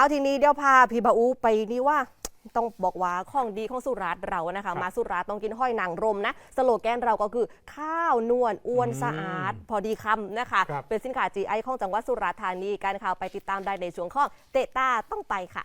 เอาทีนี้เดี๋ยวพาพี่บาอูไปนี่ว่าต้องบอกว่าของดีของสุราษฎร์เรานะคะ มาสุราษฎร์ต้องกินห้อยนางรมนะ สโลแกนเราก็คือข้าวนวลอ้วนสะอาด พอดีคำนะคะครับเป็นสินค้า GI ของจังหวัดสุราษฎร์ธานีการข่าวไปติดตามได้ในช่วงข้องเตะตาต้องไปค่ะ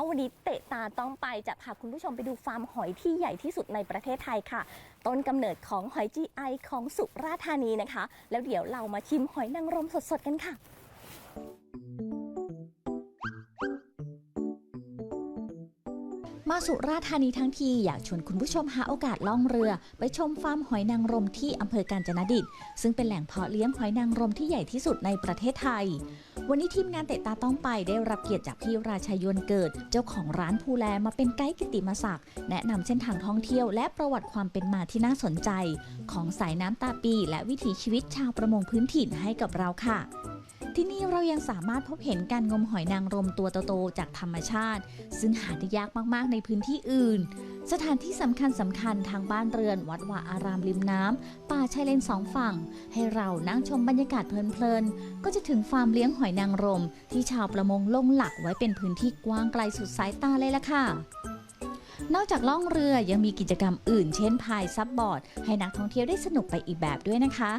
ะวันนี้เตะตาต้องไปจะพาคุณผู้ชมไปดูฟาร์มหอยที่ใหญ่ที่สุดในประเทศไทยค่ะ ต้นกำเนิดของหอย GI ของสุราษฎร์ธานีนะคะ แล้วเดี๋ยวเรามาชิมหอยนางรมสดๆกันค่ะ มาสุราธานีทั้งที อยากชวนคุณผู้ชมหาโอกาสล่องเรือ ไปชมฟาร์มหอยนางรมที่อำเภอกาญจนดิต ซึ่งเป็นแหล่งเพาะเลี้ยงหอยนางรมที่ใหญ่ที่สุดในประเทศไทย วันนี้ทีมงานเตะตาต้องไปได้รับเกียรติจากพี่ราชายนเกิด เจ้าของร้านภูแลมาเป็นไกด์กิตติมศักดิ์แนะนำเส้นทางท่องเที่ยวและประวัติความเป็นมาที่น่าสนใจ ของสายน้ำตาปี และวิถีชีวิตชาวประมงพื้นถิ่นให้กับเราค่ะ ที่นี่เรายังสามารถพบเห็นการงมหอยนางรมตัวโตๆจากธรรมชาติ ซึ่งหาได้ยากมากๆในพื้นที่อื่น สถานที่สำคัญสำคัญทางบ้านเรือน วัดวาอารามริมน้ำป่าชายเลนสองฝั่ง ให้เรานั่งชมบรรยากาศเพลินๆ ก็จะถึงฟาร์มเลี้ยงหอยนางรม ที่ชาวประมงลงหลักไว้เป็นพื้นที่กว้างไกลสุดสายตาเลยล่ะค่ะนอกจากล่องเรือยังมีกิจกรรมอื่น เช่นพายซับบอร์ด ให้นักท่องเที่ยวได้สนุกไปอีกแบบด้วยนะคะ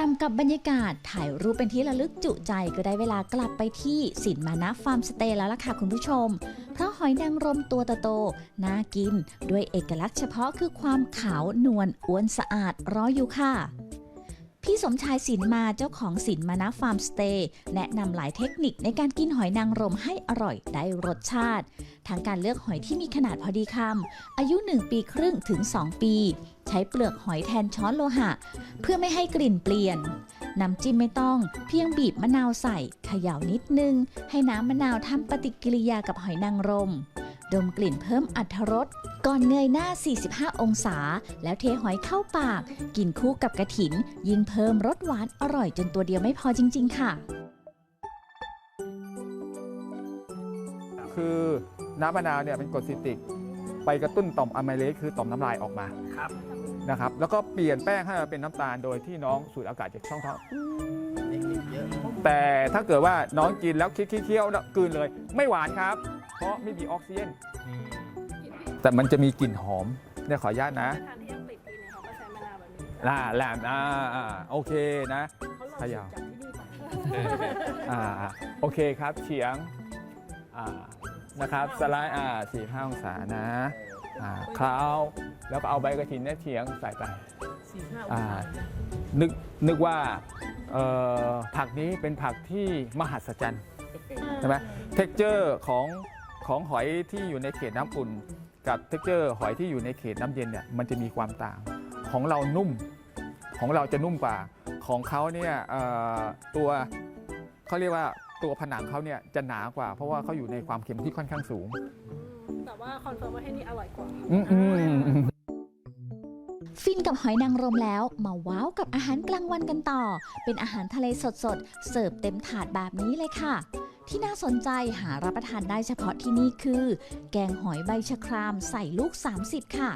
รมด่ำกับบรรยากาศถ่ายรูปเป็นที่ระลึกจุใจก็ได้เวลากลับไปที่สินมานะฟาร์มสเตย์แล้วล่ะค่ะคุณผู้ชม เพราะหอยนางรมตัวโตๆน่ากิน ด้วยเอกลักษณ์เฉพาะคือความขาวนวลอ้วนสะอาดรออยู่ค่ะ พี่สมชายสินมาเจ้าของสินมานะฟาร์มสเตย์แนะนำหลายเทคนิคในการกินหอยนางรมให้อร่อยได้รสชาติ ทั้งการเลือกหอยที่มีขนาดพอดีคำอายุ 1 ปีครึ่งถึง 2 ปี ใช้เปลือกหอยแทนช้อนโลหะ เพื่อไม่ให้กลิ่นเปลี่ยนน้ำจิ้มไม่ต้อง เพียงบีบมะนาวใส่เขย่านิดนึง ให้น้ำมะนาวทำปฏิกิริยากับหอยนางรม ดมกลิ่นเพิ่มอัตรรสก่อนเงยหน้า 45 องศา แล้วเทหอยเข้าปาก กินคู่กับกระถิน ยิ่งเพิ่มรสหวานอร่อยจนตัวเดียวไม่พอจริง ๆ ค่ะ คือน้ำมะนาวเนี่ยเป็นกรดซิตริก ไปกระตุ้นต่อมอะไมเลสคือต่อมน้ำลายออกมาครับนะครับ แล้วก็เปลี่ยนแป้งให้มาเป็นน้ำตาลโดยที่น้องสูดอากาศจากช่องท้องเด็กๆเยอะ แต่ถ้าเกิดว่าน้องกินแล้วเคี้ยวๆแล้วกลืนเลย ไม่หวานครับ เพราะไม่มีออกซิเจนแต่มันจะมีกลิ่นหอมเนี่ยขออนุญาตนะทานที่อังกฤษกินเนี่ยเขาก็ใช้มะนาวแบบนี้ล่าแหลมอ่าอ่าโอเคนะเขาลองเขย่าจากที่นี่ไปอ่าโอเคครับเฉียงอ่านะครับสไลด์อ่าสี่ห้าองศานะอ่าเคล้าแล้วก็เอาใบกระถินเนี่ยเฉียงใส่ไป สี่ห้าอ่านึกนึกว่าเอ่อผักนี้เป็นผักที่มหัศจรรย์ใช่ไหมเท็กเจอร์ของของหอยที่อยู่ในเขตน้ำอุ่น กับเท็กเจอร์หอยที่อยู่ในเขตน้ำเย็นเนี่ยมันจะมีความต่าง ของเรานุ่มของเราจะนุ่มกว่าของเขาเนี่ยเอ่อตัวเขาเรียกว่าตัวผนังเขาเนี่ยจะหนากว่า เพราะว่าเขาอยู่ในความเค็มที่ค่อนข้างสูง แต่ว่าคอนเฟิร์มว่าให้นี่อร่อยกว่าอืมอืมอืม ฟินกับหอยนางรมแล้ว มาว้าวกับอาหารกลางวันกันต่อ เป็นอาหารทะเลสดๆ เสิร์ฟเต็มถาดแบบนี้เลยค่ะ ที่น่าสนใจหารับประทานได้เฉพาะที่นี่คือ แกงหอยใบชะครามใส่ลูก 30 ค่ะ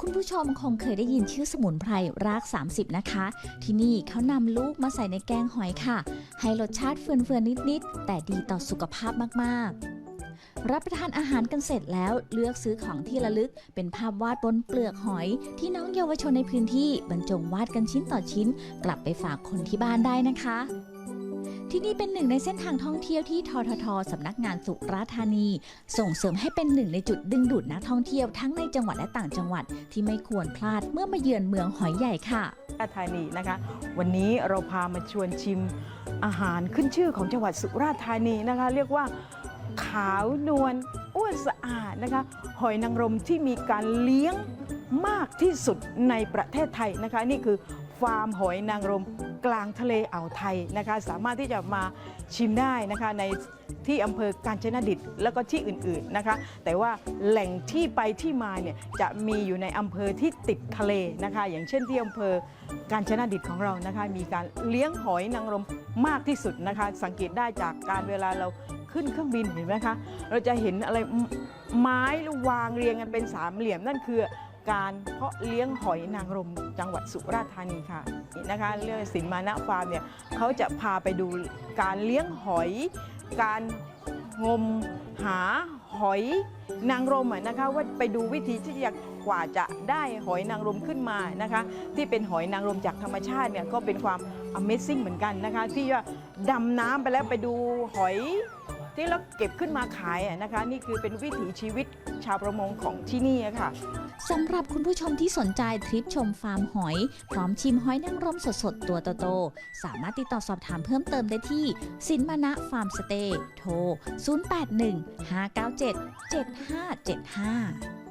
คุณผู้ชมคงเคยได้ยินชื่อสมุนไพรราก 30 นะคะ ที่นี่เขานำลูกมาใส่ในแกงหอยค่ะ ให้รสชาติเฟื่อนๆนิดๆแต่ดีต่อสุขภาพมากๆ รับประทานอาหารกันเสร็จแล้วเลือกซื้อของที่ระลึก เป็นภาพวาดบนเปลือกหอย ที่น้องเยาวชนในพื้นที่บรรจงวาดกันชิ้นต่อชิ้น กลับไปฝากคนที่บ้านได้นะคะที่นี่เป็นหนึ่งในเส้นทางท่องเที่ยวที่ทททสำนักงานสุราษฎร์ธานี ส่งเสริมให้เป็นหนึ่งในจุดดึงดูดนักท่องเที่ยวทั้งในจังหวัดและต่างจังหวัดที่ไม่ควรพลาดเมื่อมาเยือนเมืองหอยใหญ่ค่ะราธานีนะคะ วันนี้เราพามาชวนชิมอาหารขึ้นชื่อของจังหวัดสุราษฎร์ธานีนะคะ เรียกว่า ขาวนวลอ้วนสะอาดนะคะ หอยนางรมที่มีการเลี้ยงมากที่สุดในประเทศไทยนะคะ นี่คือฟาร์มหอยนางรมกลางทะเลอ่าวไทยนะคะ สามารถที่จะมาชิมได้นะคะในที่อำเภอกาญจนดิตแล้วก็ที่อื่นๆนะคะ แต่ว่าแหล่งที่ไปที่มาเนี่ยจะมีอยู่ในอำเภอที่ติดทะเลนะคะ อย่างเช่นที่อำเภอกาญจนดิตของเรานะคะ มีการเลี้ยงหอยนางรมมากที่สุดนะคะ สังเกตได้จากการเวลาเรา ขึ้นเครื่องบินเห็นไหมคะ เราจะเห็นอะไรไม้วางเรียงกันเป็นสามเหลี่ยมนั่นคือการเพาะเลี้ยงหอยนางรมจังหวัดสุราษฎร์ธานีค่ะนี่นะคะเรื่องสินมานะฟาร์มเนี่ยเขาจะพาไปดูการเลี้ยงหอย การงมหาหอยนางรมนะคะว่าไปดูวิธีที่จะกว่าจะได้หอยนางรมขึ้นมานะคะที่เป็นหอยนางรมจากธรรมชาติเนี่ยก็เป็นความ Amazing เหมือนกันนะคะที่ว่าดำน้ำไปแล้วไปดูหอย ที่เราเก็บขึ้นมาขายอะนะคะ นี่คือเป็นวิถีชีวิตชาวประมงของที่นี่อะค่ะ สำหรับคุณผู้ชมที่สนใจทริปชมฟาร์มหอย พร้อมชิมหอยนางรมสดๆ ตัวโตๆสามารถติดต่อสอบถามเพิ่มเติมได้ที่ สินมานะฟาร์มสเตย์โทร 081 597 7575